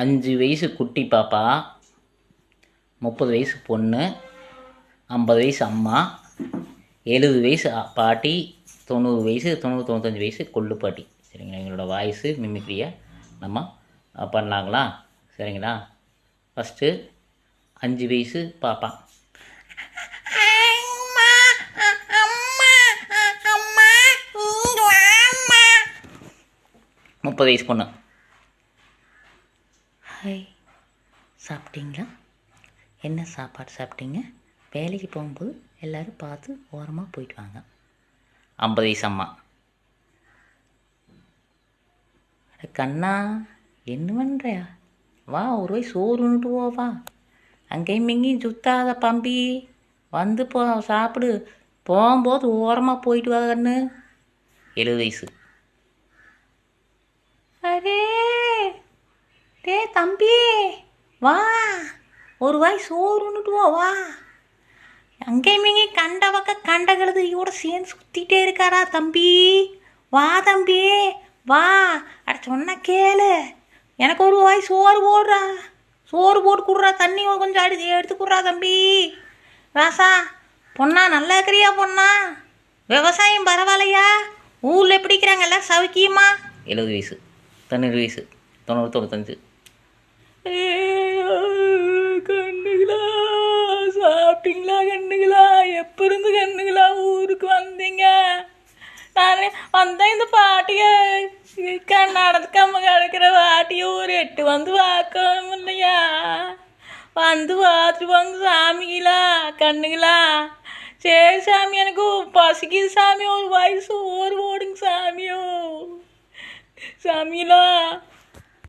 அஞ்சு வயசு குட்டி பாப்பா முப்பது வயசு பொண்ணு ஐம்பது வயசு அம்மா எழுபது வயசு பாட்டி தொண்ணூறு வயசு தொண்ணூறு தொண்ணூத்தஞ்சு வயசு கொள்ளு பாட்டி. சரிங்களா? எங்களோட வாய்ஸு மிமிக்ரியை நம்ம பண்ணலாங்களா? சரிங்களா? ஃபஸ்ட்டு அஞ்சு வயசு பாப்பா. முப்பது வயசு பொண்ணு. ஹாய் சாப்பிட்டீங்களா? என்ன சாப்பாடு சாப்பிட்டீங்க? வேலைக்கு போகும்போது எல்லோரும் பார்த்து ஓரமாக போயிட்டு வாங்க. ஐம்பது வயசு அம்மா. அட கண்ணா என்ன பண்ணுறியா வா ஒரு வயசு சோறுன்ட்டு போ வா. அங்கேயும் இங்கேயும் சுத்தாத பம்பி. வந்து போ சாப்பிடு. போகும்போது ஓரமாக போயிட்டு வா கண்ணு. எழுபது வயசு. தம்பி வா. ஒரு வாய் சோறுன்னுட்டு போ வா. அங்கேயும் இங்கேயும் கண்ட பக்கம் கண்ட கழுது சேர்ந்து சுற்றிட்டே இருக்காரா தம்பி? வா தம்பி வா. அட சொன்ன கேளு. எனக்கு ஒரு வாய் சோறு போடுறா. சோறு போட்டு கொடுறா தண்ணி கொஞ்சம் அடி எடுத்து கொடுறா தம்பி. ராசா பொண்ணா நல்லா இருக்கிறியா பொண்ணா? விவசாயம் பரவாயில்லையா? ஊரில் எப்படி இருக்கிறாங்க? எல்லாம் சவுக்கியமா? எழுபது வயசு தொண்ணூறு வயசு தொண்ணூறு தொண்ணூத்தஞ்சு. கண்ணுகளா சாப்பிட்டீங்களா கண்ணுகளா? எப்போ இருந்து கண்ணுகளா ஊருக்கு வந்தீங்க? நான் வந்தேன் இந்த பாட்டியை. நடக்காம கிடக்கிற பாட்டியை ஒரு எட்டு வந்து பார்க்கவும் இல்லையா? வந்து பார்த்துட்டு வந்து சாமிகளா கண்ணுகளா? சரி சாமி எனக்கு பசிக்குது சாமி. ஒரு வயசு ஓர் ஓடுங்க சாமியோ. சாமிகளா